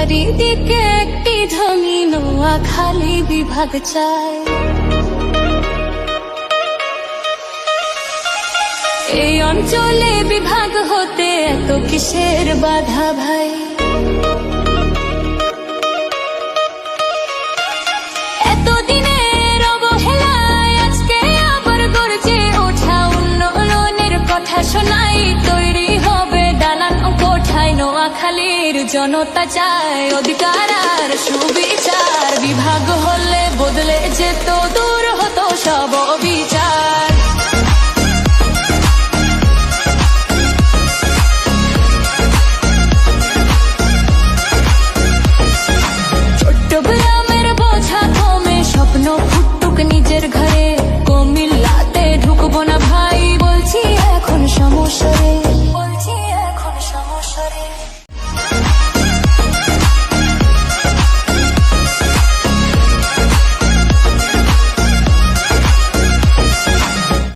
চারিদিকে একটি ধনী নোয়া খালি বিভাগ চায়। এই অঞ্চলে বিভাগ হতে এত কিসের বাধা ভাই? ওঠা কথা শোনাই ও নোয়াখালীর জনতা চায় অধিকার আর সুবিচার। বিভাগ হলে বদলে যেত দূর হতো সব বিচার